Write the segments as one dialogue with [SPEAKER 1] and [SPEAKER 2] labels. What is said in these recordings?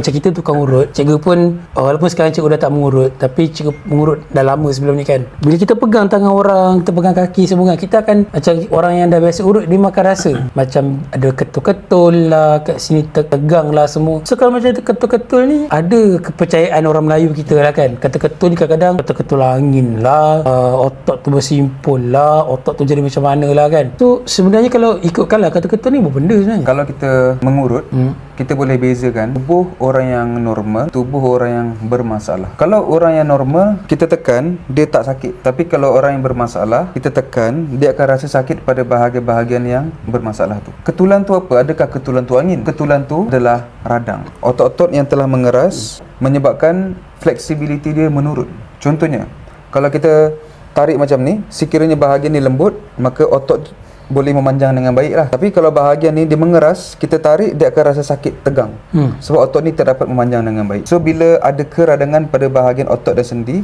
[SPEAKER 1] Macam kita tukang urut, cikgu pun walaupun sekarang cikgu dah tak mengurut, tapi cikgu mengurut dah lama sebelum ni kan. Bila kita pegang tangan orang, kita pegang kaki semua kan, kita akan macam orang yang dah biasa urut, dia makan rasa. Macam ada ketul-ketul lah, kat sini tegang lah semua. So kalau macam ketul-ketul ni, ada kepercayaan orang Melayu kita lah kan. Kata ketul ni kadang-kadang ketul-ketul angin lah, uh, otot tu bersimpul lah, otot tu jadi macam mana lah kan. So sebenarnya kalau ikutkan lah kata ketul ni apa benda sebenarnya?
[SPEAKER 2] Kalau kita mengurut,
[SPEAKER 1] Hmm.
[SPEAKER 2] Kita boleh bezakan tubuh orang yang normal, tubuh orang yang bermasalah. Kalau orang yang normal, kita tekan, dia tak sakit. Tapi kalau orang yang bermasalah, kita tekan, dia akan rasa sakit pada bahagian-bahagian yang bermasalah tu. Ketulan tu apa? Adakah ketulan tu angin? Ketulan tu adalah radang. Otot-otot yang telah mengeras menyebabkan fleksibiliti dia menurun. Contohnya, kalau kita tarik macam ni, sekiranya bahagian ni lembut, maka otot boleh memanjang dengan baik lah. Tapi kalau bahagian ni dia mengeras, kita tarik dia akan rasa sakit tegang.
[SPEAKER 1] Hmm.
[SPEAKER 2] Sebab otot ni tak dapat memanjang dengan baik. So bila ada keradangan pada bahagian otot dan sendi,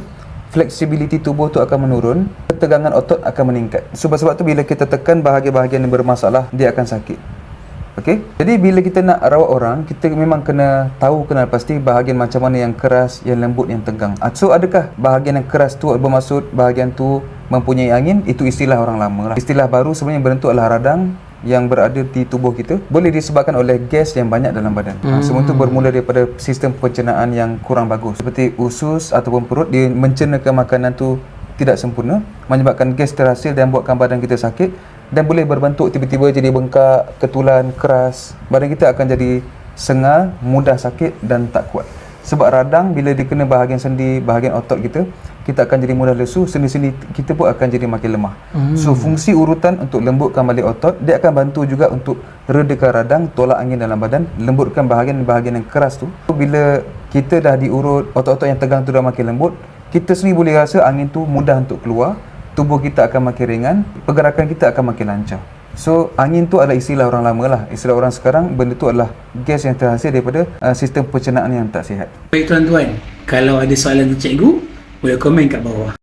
[SPEAKER 2] fleksibiliti tubuh tu akan menurun, ketegangan otot akan meningkat. Sebab sebab tu bila kita tekan bahagian-bahagian yang bermasalah, dia akan sakit. Okey. Jadi bila kita nak rawat orang, kita memang kena tahu kenal pasti bahagian macam mana yang keras, yang lembut, yang tegang. Ah, So adakah bahagian yang keras tu bermaksud bahagian tu mempunyai angin? Itu istilah orang lama lah. Istilah baru sebenarnya yang berbentuk adalah radang yang berada di tubuh kita boleh disebabkan oleh gas yang banyak dalam badan. Hmm. Semua itu bermula daripada sistem pencernaan yang kurang bagus. Seperti usus ataupun perut dia mencernakan makanan tu tidak sempurna menyebabkan gas terhasil dan buatkan badan kita sakit dan boleh berbentuk tiba-tiba jadi bengkak, ketulan, keras. Badan kita akan jadi sengal, mudah sakit dan tak kuat. Sebab radang bila dikena bahagian sendi, bahagian otot kita, kita akan jadi mudah lesu, sendi-sendi kita pun akan jadi makin lemah. Hmm. So fungsi urutan untuk lembutkan balik otot, dia akan bantu juga untuk redakan radang, tolak angin dalam badan, lembutkan bahagian-bahagian yang keras tu. Bila kita dah diurut, otot-otot yang tegang tu dah makin lembut, kita sendiri boleh rasa angin tu mudah untuk keluar, tubuh kita akan makin ringan, pergerakan kita akan makin lancar. So, angin tu adalah istilah orang lama lah. Istilah orang sekarang, benda tu adalah gas yang terhasil daripada uh, sistem pencernaan yang tak sihat.
[SPEAKER 1] Baik tuan-tuan, kalau ada soalan untuk cikgu, boleh komen kat bawah.